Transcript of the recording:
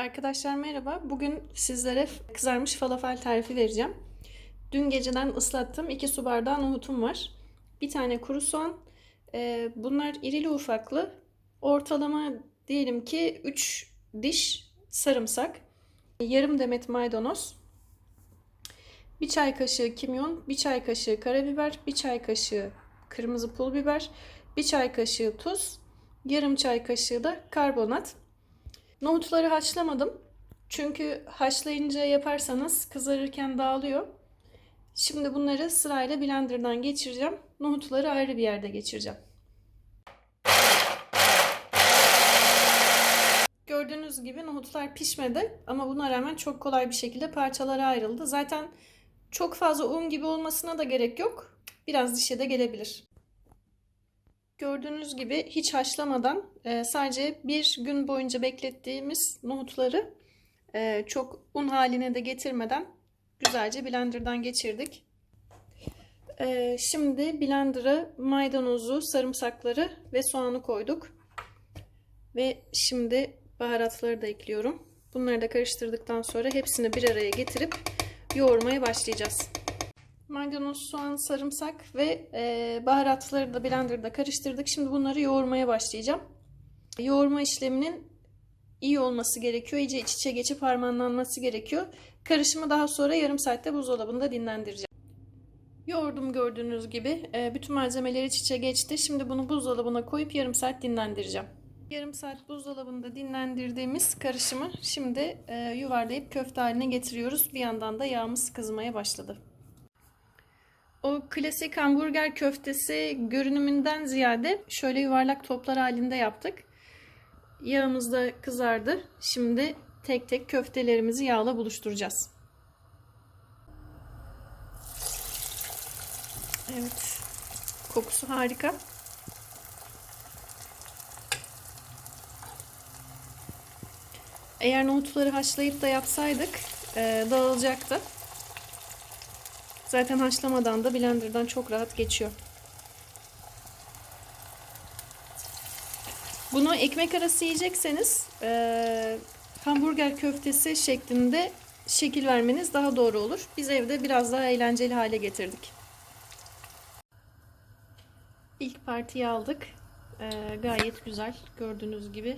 Arkadaşlar merhaba. Bugün sizlere kızarmış falafel tarifi vereceğim. Dün geceden ıslattığım 2 su bardağı nohutum var. Bir tane kuru soğan. Ee, Bunlar irili ufaklı. Ortalama diyelim ki 3 diş sarımsak. Yarım demet maydanoz. Bir çay kaşığı kimyon, bir çay kaşığı karabiber, bir çay kaşığı kırmızı pul biber, bir çay kaşığı tuz, yarım çay kaşığı da karbonat. Nohutları haşlamadım. Çünkü haşlayınca yaparsanız kızarırken dağılıyor. Şimdi bunları sırayla blenderdan geçireceğim. Nohutları ayrı bir yerde geçireceğim. Gördüğünüz gibi nohutlar pişmedi ama buna rağmen çok kolay bir şekilde parçalara ayrıldı. Zaten çok fazla un gibi olmasına da gerek yok. Biraz dişe de gelebilir. Gördüğünüz gibi hiç haşlamadan e, sadece bir gün boyunca beklettiğimiz nohutları e, çok un haline de getirmeden güzelce blenderdan geçirdik. E, şimdi blender'a maydanozu, sarımsakları ve soğanı koyduk. Ve şimdi baharatları da ekliyorum. Bunları da karıştırdıktan sonra hepsini bir araya getirip yoğurmaya başlayacağız. Maydanoz, soğan, sarımsak ve e, baharatları da blenderda karıştırdık. Şimdi bunları yoğurmaya başlayacağım. Yoğurma işleminin iyi olması gerekiyor. İyice iç içe geçip harmanlanması gerekiyor. Karışımı daha sonra yarım saatte buzdolabında dinlendireceğim. Yoğurdum gördüğünüz gibi. E, bütün malzemeler iç içe geçti. Şimdi bunu buzdolabına koyup yarım saat dinlendireceğim. Yarım saat buzdolabında dinlendirdiğimiz karışımı şimdi e, yuvarlayıp köfte haline getiriyoruz. Bir yandan da yağımız kızmaya başladı. O klasik hamburger köftesi görünümünden ziyade şöyle yuvarlak toplar halinde yaptık. Yağımız da kızardı. Şimdi tek tek köftelerimizi yağla buluşturacağız. Evet. Kokusu harika. Eğer nohutları haşlayıp da yapsaydık e, dağılacaktı. Zaten haşlamadan da blenderdan çok rahat geçiyor. Bunu ekmek arası yiyecekseniz e, hamburger köftesi şeklinde şekil vermeniz daha doğru olur. Biz evde biraz daha eğlenceli hale getirdik. İlk partiyi aldık. E, gayet güzel gördüğünüz gibi